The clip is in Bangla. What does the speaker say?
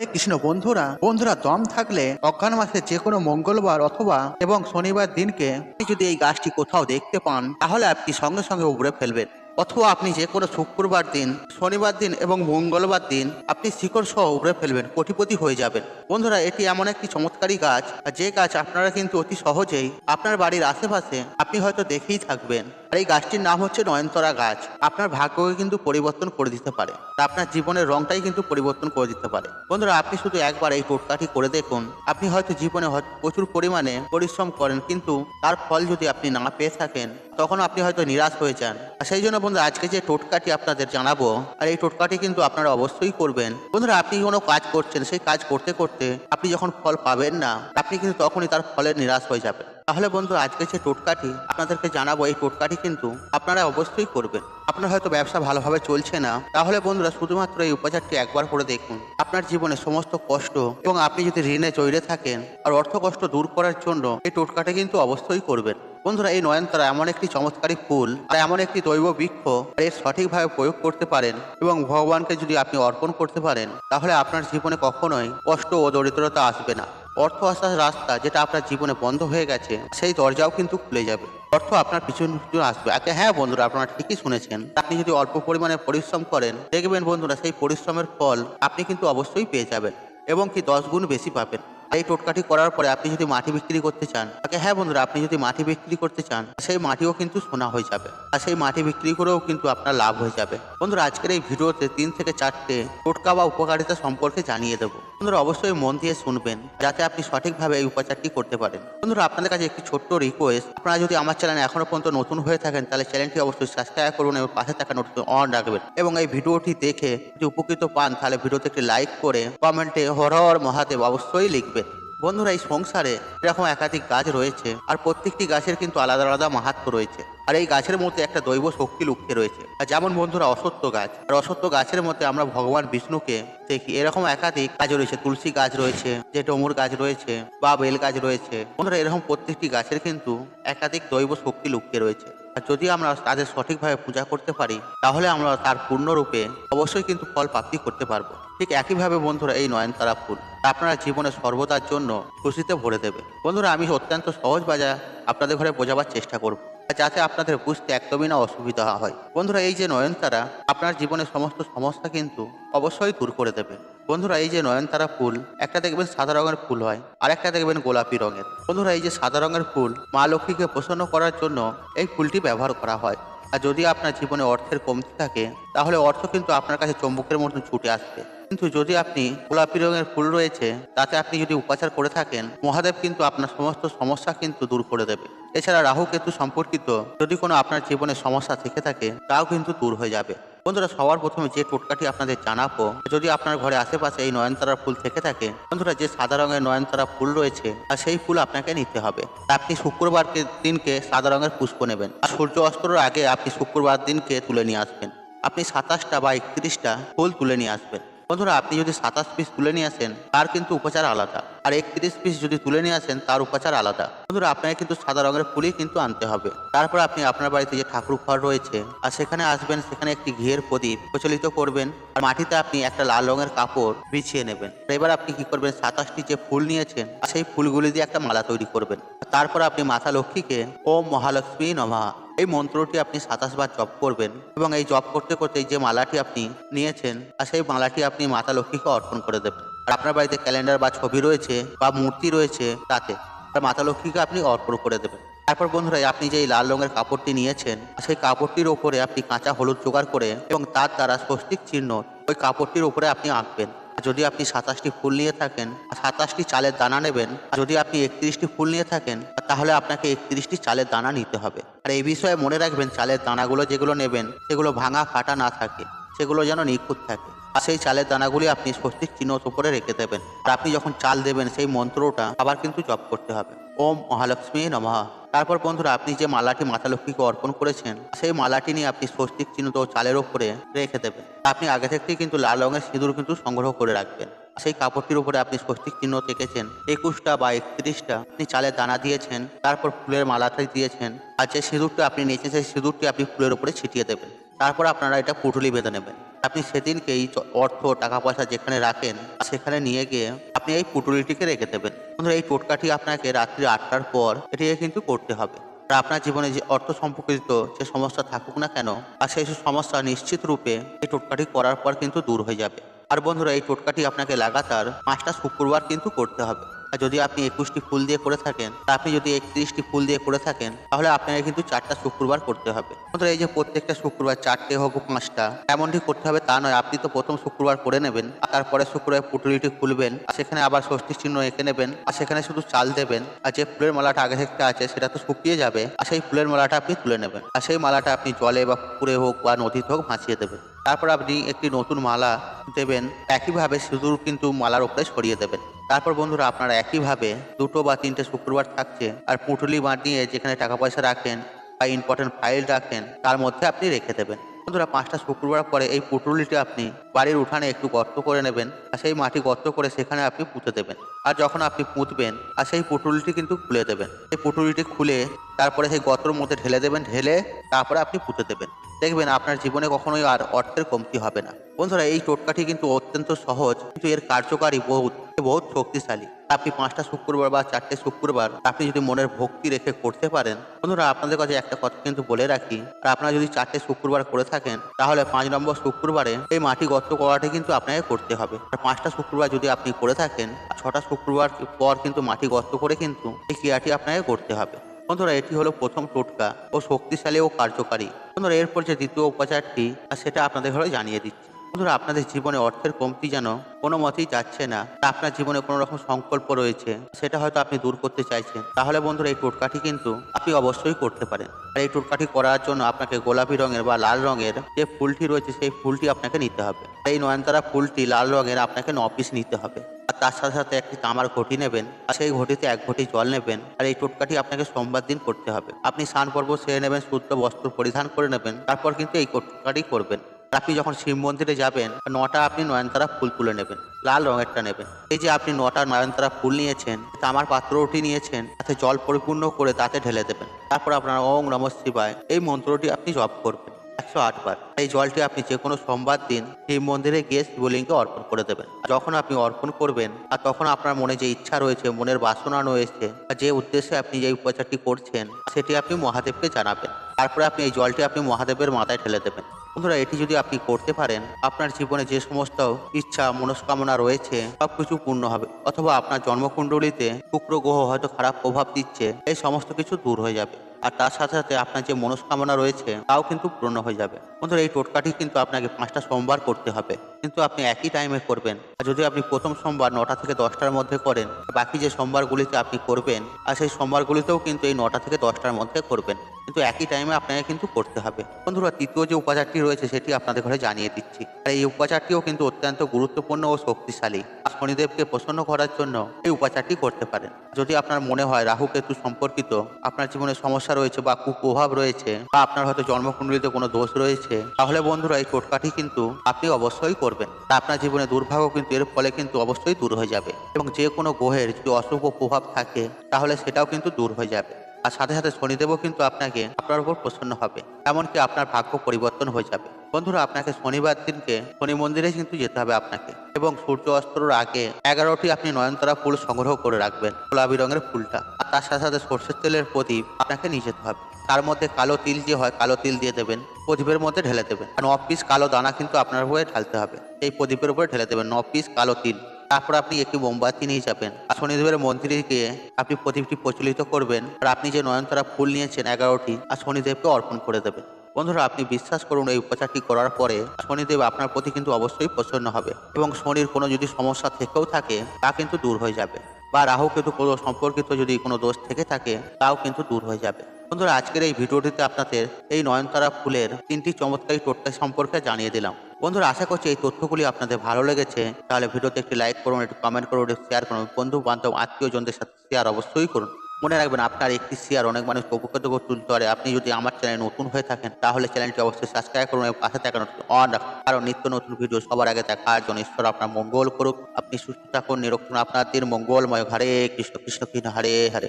কৃষ্ণ বন্ধুরা বন্ধুরা, দম থাকলে অজ্ঞান মাসে যে কোনো মঙ্গলবার অথবা এবং শনিবার দিনকে যদি এই গাছটি কোথাও দেখতে পান, তাহলে আপনি সঙ্গে সঙ্গে উপরে ফেলবেন। অথবা আপনি যে কোনো শুক্রবার দিন, শনিবার দিন এবং মঙ্গলবার দিন আপনি শিকড় সহ উপড়ে ফেলবেন, কোটিপতি হয়ে যাবেন। বন্ধুরা, এটি এমন একটি চমৎকারী গাছ যে গাছ আপনারা কিন্তু অতি সহজেই আপনার বাড়ির আশেপাশে আপনি হয়তো দেখেই থাকবেন। আর এই গাছটির নাম হচ্ছে নয়নতরা গাছ। আপনার ভাগ্যকে কিন্তু পরিবর্তন করে দিতে পারে। তা আপনার জীবনের রংটাই কিন্তু পরিবর্তন করে দিতে পারে। বন্ধুরা, আপনি শুধু একবার এই টোটকাটি করে দেখুন। আপনি হয়তো জীবনে প্রচুর পরিমাণে পরিশ্রম করেন, কিন্তু তার ফল যদি আপনি না পেয়ে থাকেন তখন আপনি হয়তো নিরাশ হয়ে যান। আর সেই জন্য বন্ধু আজকে যে টোটকাটি আপনাদের জানাব, আর এই টোটকাটি কিন্তু আপনারা অবশ্যই করবেন। বন্ধুরা, আপনি কোনো কাজ করছেন, সেই কাজ করতে করতে আপনি যখন ফল পাবেন না, আপনি কিন্তু তখনই তার ফলের নিরাশ হয়ে যাবেন। তাহলে বন্ধু আজকে যে টোটকাটি আপনাদেরকে জানাব, এই টোটকাটি কিন্তু আপনারা অবশ্যই করবেন। আপনার হয়তো ব্যবসা ভালোভাবে চলছে না। তাহলে বন্ধুরা, শুধুমাত্র এই উপচারটি একবার করে দেখুন। আপনার জীবনে সমস্ত কষ্ট এবং আপনি যদি ঋণে জড়িয়ে থাকেন, আর অর্থ কষ্ট দূর করার জন্য এই টোটকাটি কিন্তু অবশ্যই করবেন। বন্ধুরা, এই নয়নতারা এমন একটি চমৎকারী ফুল, আর এমন একটি দৈব বৃক্ষ এর সঠিকভাবে প্রয়োগ করতে পারেন এবং ভগবানকে যদি আপনি অর্পণ করতে পারেন, তাহলে আপনার জীবনে কখনোই কষ্ট ও দরিদ্রতা আসবে না। অর্থ আসার রাস্তা যেটা আপনার জীবনে বন্ধ হয়ে গেছে, সেই দরজাও কিন্তু খুলে যাবে। অর্থ আপনার পিছন পিছন আসবে। আচ্ছা হ্যাঁ বন্ধুরা, আপনারা ঠিকই শুনেছেন। আপনি যদি অল্প পরিমাণে পরিশ্রম করেন, দেখবেন বন্ধুরা, সেই পরিশ্রমের ফল আপনি কিন্তু অবশ্যই পেয়ে যাবেন এবং কি দশ গুণ বেশি পাবেন। এই টোটকাটি করার পরে আপনি যদি মাটি বিক্রি করতে চান, তাকে হ্যাঁ বন্ধুরা, আপনি যদি মাটি বিক্রি করতে চান, সেই মাটিও কিন্তু সোনা হয়ে যাবে। আর সেই মাটি বিক্রি করেও কিন্তু আপনার লাভ হয়ে যাবে। বন্ধুরা, আজকের এই ভিডিওতে তিন থেকে চারটে টোটকা বা উপকারিতা সম্পর্কে জানিয়ে দেবো। বন্ধুরা, অবশ্যই মন দিয়ে শুনবেন, যাতে আপনি সঠিকভাবে এই উপচারটি করতে পারেন। বন্ধুরা, আপনাদের কাছে একটি ছোট্ট রিকোয়েস্ট আপনারা যদি আমার চ্যানেলে এখনও পর্যন্ত নতুন হয়ে থাকেন, তাহলে চ্যানেলটি অবশ্যই সাবস্ক্রাইব করুন এবং পাশে থাকা নোটিফিকেশন অন রাখবেন। এবং এই ভিডিওটি দেখে যদি উপকৃত পান, তাহলে ভিডিওতে একটি লাইক করে কমেন্টে হর হর মহাদেব অবশ্যই লিখবেন। বন্ধুরা, এই সংসারে এরকম একাধিক গাছ রয়েছে আর প্রত্যেকটি গাছের কিন্তু আলাদা আলাদা মাহাত্ম রয়েছে। আর এই গাছের মধ্যে একটা দৈব শক্তি লুকিয়ে রয়েছে। আর যেমন বন্ধুরা, অসত্য গাছ। আর অসত্য গাছের মধ্যে আমরা ভগবান বিষ্ণুকে দেখি। এরকম একাধিক গাছ রয়েছে। তুলসী গাছ রয়েছে যে ডমুর গাছ রয়েছে বা বেল গাছ রয়েছে। বন্ধুরা, এরকম প্রত্যেকটি গাছের কিন্তু একাধিক দৈব শক্তি লুকিয়ে রয়েছে। যদি আমরা তাদের সঠিকভাবে পূজা করতে পারি, তাহলে আমরা তার পূর্ণরূপে অবশ্যই কিন্তু ফল প্রাপ্তি করতে পারব। ঠিক একইভাবে বন্ধুরা, এই নয়নতারা ফুল আপনারা জীবনে সর্বদার জন্য খুশিতে ভরে দেবে। বন্ধুরা, আমি অত্যন্ত সহজ বাজা আপনাদের ঘরে বোঝাবার চেষ্টা করব। যাতে আপনাদের বুঝতে একদমই না অসুবিধা হয়। বন্ধুরা, এই যে নয়নতারা, আপনার জীবনের সমস্ত সমস্যা কিন্তু অবশ্যই দূর করে দেবে। বন্ধুরা, এই যে নয়নতারা ফুল, একটা দেখবেন সাদা রঙের ফুল হয়, আর একটা দেখবেন গোলাপি রঙের। বন্ধুরা, এই যে সাদা রঙের ফুল, মা লক্ষ্মীকে প্রসন্ন করার জন্য এই ফুলটি ব্যবহার করা হয়। আর যদি আপনার জীবনে অর্থের কমতি থাকে, তাহলে অর্থ কিন্তু আপনার কাছে চম্বকের মতন ছুটে আসবে। কিন্তু যদি আপনি গোলাপি রঙের ফুল রয়েছে, তাতে আপনি যদি উপাচার করে থাকেন, মহাদেব কিন্তু আপনার সমস্ত সমস্যা কিন্তু দূর করে দেবে। এছাড়া রাহু কেতু সম্পর্কিত যদি কোনো আপনার জীবনে সমস্যা থেকে থাকে, তাও কিন্তু দূর হয়ে যাবে। বন্ধুরা, সবার প্রথমে যে টোটকাটি আপনাদের জানাব, যদি আপনার ঘরে আশেপাশে এই নয়নতারার ফুল থেকে থাকে, বন্ধুরা, যে সাদা রঙের নয়নতারা ফুল রয়েছে, আর সেই ফুল আপনাকে নিতে হবে। আপনি শুক্রবার দিনকে সাদা রঙের পুষ্প নেবেন, আর সূর্য অস্তরের আগে আপনি শুক্রবার দিনকে তুলে নিয়ে আসবেন। আপনি সাতাশটা বা একত্রিশটা ফুল তুলে নিয়ে আসবেন। বন্ধুরা আপনি যদি সাতাশ পিস তুলে নিয়ে আসেন তার কিন্তু উপচার আলাদা। আর একত্রিশ পিস যদি তুলে নিয়ে আসেন, তার উপচার আলাদা। বন্ধুরা, আপনাকে কিন্তু সাদা রঙের ফুলই কিন্তু আনতে হবে। তারপর আপনি আপনার বাড়িতে যে ঠাকুর ঘর রয়েছে, আর সেখানে আসবেন, সেখানে একটি ঘিয়ের প্রদীপ প্রচলিত করবেন, আর মাটিতে আপনি একটা লাল রঙের কাপড় বিছিয়ে নেবেন। এবার আপনি কি করবেন, সাতাশটি যে ফুল নিয়েছেন, আর সেই ফুলগুলি দিয়ে একটা মালা তৈরি করবেন। তারপর আপনি মাতা লক্ষ্মীকে ওম মহালক্ষ্মী নমঃ। এই মন্ত্রটি আপনি সাতাশ বার জপ করবেন এবং এই জপ করতে করতে যে মালাটি আপনি নিয়েছেন, আর সেই মালাটি আপনি মাতা লক্ষ্মীকে অর্পণ করে দেবেন। আর আপনার বাড়িতে ক্যালেন্ডার বা ছবি রয়েছে বা মূর্তি রয়েছে তাতে আর মাতা লক্ষ্মীকে আপনি অর্পণ করে দেবেন। তারপর বন্ধুরা, আপনি যে লাল রঙের কাপড়টি নিয়েছেন সেই কাপড়টির ওপরে আপনি কাঁচা হলুদ জোগাড় করে এবং তার দ্বারা স্বস্তিক চিহ্ন ওই কাপড়টির উপরে আপনি আঁকবেন। যদি আপনি সাতাশটি ফুল নিয়ে থাকেন সাতাশটি চালের দানা নেবেন, আর যদি আপনি একত্রিশটি ফুল নিয়ে থাকেন, তাহলে আপনাকে একত্রিশটি চালের দানা নিতে হবে। আর এই বিষয়ে মনে রাখবেন, চালের দানাগুলো যেগুলো নেবেন, সেগুলো ভাঙা ফাটা না থাকে, সেগুলো যেন নিখুঁত থাকে। আর সেই চালের দানাগুলি আপনি স্বস্তিক চিহ্ন উপরে রেখে দেবেন। আর আপনি যখন চাল দেবেন, সেই মন্ত্রটা আবার কিন্তু জপ করতে হবে। ওম মহালক্ষ্মী নমঃ। তারপর বন্ধুরা, আপনি যে মালাটি মাতা লক্ষ্মীকে অর্পণ করেছেন, সেই মালাটি নিয়ে আপনি স্বস্তিক চিহ্ন তো চালের ওপরে রেখে দেবেন। আপনি আগে থেকেই কিন্তু লাল রঙের সিঁদুর কিন্তু সংগ্রহ করে রাখবেন। সেই কাপড়টির উপরে আপনি স্বস্তিক চিহ্ন রেখেছেন একুশটা বা একত্রিশটা আপনি চালের দানা দিয়েছেন, তারপর ফুলের মালাটাই দিয়েছেন, আর যে সিঁদুরটা আপনি নিয়েছেন, সেই সিঁদুরটি আপনি ফুলের উপরে ছিটিয়ে দেবেন। তারপর আপনারা এটা পুটুলি বেঁধে নেবেন। আপনি সেদিনকে এই অর্থ টাকা পয়সা যেখানে রাখেন, সেখানে নিয়ে গিয়ে আপনি এই পুটুলিটিকে রেখে দেবেন। বন্ধুরা, এই টোটকাটি আপনাকে রাত্রি আটটার পর এটিকে কিন্তু করতে হবে। আর আপনার জীবনে যে অর্থ সম্পর্কিত যে সমস্যা থাকুক না কেন আর সেই সমস্যা নিশ্চিত রূপে এই টোটকাটি করার পর কিন্তু দূর হয়ে যাবে। আর বন্ধুরা, এই টোটকাটি আপনাকে লাগাতার পাঁচটা শুক্রবার কিন্তু করতে হবে। যদি আপনি একুশটি ফুল দিয়ে করে থাকেন, তা আপনি যদি একত্রিশটি ফুল দিয়ে করে থাকেন, তাহলে আপনাকে কিন্তু চারটা শুক্রবার করতে হবে। এই যে প্রত্যেকটা শুক্রবার চারটে হোক পাঁচটা, এমনটি করতে হবে তা নয়, আপনি তো প্রথম শুক্রবার করে নেবেন, আর তারপরে শুক্রবার পুটুলিটি খুলবেন, আর সেখানে আবার ষষ্ঠী চিহ্ন এঁকে নেবেন, আর সেখানে শুধু চাল দেবেন, আর যে ফুলের মালাটা আগে থেকে আছে সেটা তো শুকিয়ে যাবে, আর সেই ফুলের মালাটা আপনি তুলে নেবেন, আর সেই মালাটা আপনি জলে বা পুকুরে হোক বা নদীতে হোক ভাসিয়ে দেবেন। তারপর আপনি একটি নতুন মালা দেবেন, একইভাবে সিঁদুর কিন্তু মালার উপরে ছড়িয়ে দেবেন। তারপর বন্ধুরা আপনারা একইভাবে দুটো বা তিনটে শুক্রবার থাকছে আর পুঁটুলি বাঁধিয়ে যেখানে টাকা পয়সা রাখেন বা ইম্পর্টেন্ট ফাইল রাখেন, তার মধ্যে আপনি রেখে দেবেন। বন্ধুরা পাঁচটা শুক্রবার পরে এই পুটুলিটি আপনি বাড়ির উঠানে একটু গর্ত করে নেবেন আর সেই মাটি গর্ত করে সেখানে আপনি পুঁতে দেবেন। আর যখন আপনি পুঁতবেন, আর সেই পুটুলিটি কিন্তু খুলে দেবেন। সেই পুটুলিটি খুলে তারপরে সেই গর্তর মধ্যে ঢেলে দেবেন, ঢেলে তারপরে আপনি পুঁতে দেবেন। দেখবেন আপনার জীবনে কখনোই আর অর্থের কমতি হবে না। বন্ধুরা, এই টোটকাটি কিন্তু অত্যন্ত সহজ, কিন্তু এর কার্যকারী বহুত বহুত শক্তিশালী। আপনি পাঁচটা শুক্রবার বা চারটে শুক্রবার আপনি যদি মনের ভক্তি রেখে করতে পারেন, বন্ধুরা, আপনাদের কাছে একটা কথা কিন্তু বলে রাখি, আর আপনারা যদি চারটে শুক্রবার করে থাকেন, তাহলে পাঁচ নম্বর শুক্রবারে এই মাটি গর্ত করাটি কিন্তু আপনাকে করতে হবে। আর পাঁচটা শুক্রবার যদি আপনি করে থাকেন, ছটা শুক্রবার পর কিন্তু মাটি গর্ত করে কিন্তু এই ক্রিয়াটি আপনাকে করতে হবে। বন্ধুরা, এটি হলো প্রথম টোটকা ও শক্তিশালী ও কার্যকারী। বন্ধুরা, এরপর যে দ্বিতীয় উপচারটি সেটা আপনাদের ঘরে জানিয়ে দিচ্ছি। বন্ধুরা, আপনাদের জীবনে অর্থের কমতি যেন কোনো মতেই যাচ্ছে না আপনার জীবনে কোনো রকম সংকল্প রয়েছে, সেটা হয়তো আপনি দূর করতে চাইছেন। তাহলে বন্ধুরা, এই টোটকাটি কিন্তু আপনি অবশ্যই করতে পারেন। আর এই টোটকাটি করার জন্য আপনাকে গোলাপি রঙের বা লাল রঙের যে ফুলটি রয়েছে, সেই ফুলটি আপনাকে নিতে হবে। এই নয়নতারা ফুলটি লাল রঙের আপনাকে ন পিস নিতে হবে। আর তার সাথে সাথে একটি তামার ঘটি নেবেন, আর সেই ঘটিতে এক ঘটি জল নেবেন, আর এই টোটকাটি আপনাকে সোমবার দিন করতে হবে। আপনি স্নান পর্ব সেরে নেবেন, শুদ্ধ বস্ত্র পরিধান করে নেবেন, তারপর কিন্তু এই টোটকাটি করবেন। আপনি যখন শিব মন্দিরে যাবেন, নটা আপনি নয়নতারা ফুল তুলে নেবেন, লাল রঙেরটা নেবেন। এই যে আপনি নটা নয়নতারা ফুল নিয়েছেন, তামার পাত্রটি নিয়েছেন, তাতে জল পরিপূর্ণ করে তাতে ঢেলে দেবেন। তারপর আপনার ওং নম শিবায় এই মন্ত্রটি আপনি জপ করবেন একশো আটবার এই জলটি আপনি যে কোনো সোমবার দিন শিব মন্দিরে গিয়ে শিবলিঙ্গে অর্পণ করে দেবেন। যখন আপনি অর্পণ করবেন, আর তখন আপনার মনে যে ইচ্ছা রয়েছে, মনের বাসনা রয়েছে যে উদ্দেশ্যে আপনি যে উপচারটি করছেন, সেটি আপনি মহাদেবকে জানাবেন। তারপরে আপনি এই জলটি আপনি মহাদেবের মাথায় ঢেলে দেবেন। বন্ধুরা, এটি যদি আপনি করতে পারেন, আপনার জীবনে যে সমস্ত ইচ্ছা, মনস্কামনা রয়েছে সব কিছু পূর্ণ হবে। অথবা আপনার জন্মকুণ্ডলিতে শুক্র গ্রহ হয়তো খারাপ প্রভাব দিচ্ছে, এই সমস্ত কিছু দূর হয়ে যাবে। আর তার সাথে সাথে আপনার যে মনস্কামনা রয়েছে, তাও কিন্তু পূর্ণ হয়ে যাবে। বন্ধুরা, এই টোটকাটি কিন্তু আপনাকে পাঁচটা সোমবার করতে হবে। কিন্তু আপনি একই টাইমে করবেন। আর যদি আপনি প্রথম সোমবার নটা থেকে দশটার মধ্যে করেন, বাকি যে সোমবারগুলিতে আপনি করবেন, আর সেই সোমবারগুলিতেও কিন্তু এই নটা থেকে দশটার মধ্যে করবেন। কিন্তু একই টাইমে আপনাকে কিন্তু করতে হবে। বন্ধুরা, তৃতীয় যে উপাচারটি রয়েছে, সেটি আপনাদের ঘরে জানিয়ে দিচ্ছি। আর এই উপাচারটিও কিন্তু অত্যন্ত গুরুত্বপূর্ণ ও শক্তিশালী। শনিদেবকে প্রসন্ন করার জন্য এই উপাচারটি করতে পারেন। যদি আপনার মনে হয় রাহু কেতু সম্পর্কিত, আপনার জীবনে সমস্যা রয়েছে বা কুপ্রভাব রয়েছে, বা আপনার হয়তো জন্মকুণ্ডলিতে কোনো দোষ রয়েছে, তাহলে বন্ধুরা এই টোটকাটি কিন্তু আপনি অবশ্যই করবেন। তা আপনার জীবনে দুর্ভাগ্য কিন্তু এর ফলে কিন্তু অবশ্যই দূর হয়ে যাবে। এবং যে কোনো গ্রহের যদি অশুভ প্রভাব থাকে, তাহলে সেটাও কিন্তু দূর হয়ে যাবে। আর সাথে সাথে শনিদেবও কিন্তু আপনাকে আপনার উপর প্রসন্ন হবে। এমনকি আপনার ভাগ্য পরিবর্তন হয়ে যাবে। বন্ধুরা, আপনাকে শনিবার দিনকে শনি মন্দিরে কিন্তু যেতে হবে আপনাকে। এবং সূর্য অস্তরের আগে এগারোটি আপনি নয়নতারা ফুল সংগ্রহ করে রাখবেন, গোলাপি রঙের ফুলটা। আর তার সাথে সাথে সর্ষের তেলের প্রদীপ আপনাকে নিয়ে যেতে হবে। তার মধ্যে কালো তিল যে হয়, কালো তিল দিয়ে দেবেন, প্রদীপের মধ্যে ঢেলে দেবেন। আর ন পিস কালো দানা কিন্তু আপনার উপরে ঢালতে হবে। এই প্রদীপের উপরে ঢেলে দেবেন ন পিস কালো তিল। তারপর আপনি একটি মোমবাতি নিয়ে যাবেন। আর শনিদেবের মন্দিরে গিয়ে আপনি প্রদীপটি প্রচলিত করবেন আর আপনি যে নয়নতারা ফুল নিয়েছেন এগারোটি, আর শনিদেবকে অর্পণ করে দেবেন। বন্ধুরা, আপনি বিশ্বাস করুন, এই উপচারটি করার পরে শনিদেব আপনার প্রতি কিন্তু অবশ্যই প্রসন্ন হবে এবং শনির কোনো যদি সমস্যা থেকেও থাকে, তা কিন্তু দূর হয়ে যাবে। বা রাহু কিন্তু কোনো সম্পর্কিত যদি কোনো দোষ থেকে থাকে, তাও কিন্তু দূর হয়ে যাবে। বন্ধুরা, আজকের এই ভিডিওটিতে আপনাদের এই নয়নতারা ফুলের তিনটি চমৎকারী টোটকা সম্পর্কে জানিয়ে দিলাম। বন্ধুরা, আশা করছি এই তথ্যগুলি আপনাদের ভালো লেগেছে। তাহলে ভিডিওতে একটি লাইক করুন, একটু কমেন্ট করুন, একটু শেয়ার করুন। বন্ধু বান্ধব আত্মীয়জনদের সাথে শেয়ার অবশ্যই করুন। মনে রাখবেন, আপনার একটি শেয়ার অনেক মানুষ উপকৃত করে তুলতে পারে। আপনি যদি আমার চ্যানেল নতুন হয়ে থাকেন, তাহলে চ্যানেলটি অবশ্যই সাবস্ক্রাইব করুন এবং পাশে থাকানো অন রাখুন। কারণ নিত্য নতুন ভিডিও সবার আগে দেখার জন্য ঈশ্বর আপনার মঙ্গল করুক। আপনি সুস্থ থাকুন, নিরক্ষণ আপনার দিন মঙ্গলময়। হরে কৃষ্ণ কৃষ্ণ কৃষ্ণ, হরে হরে।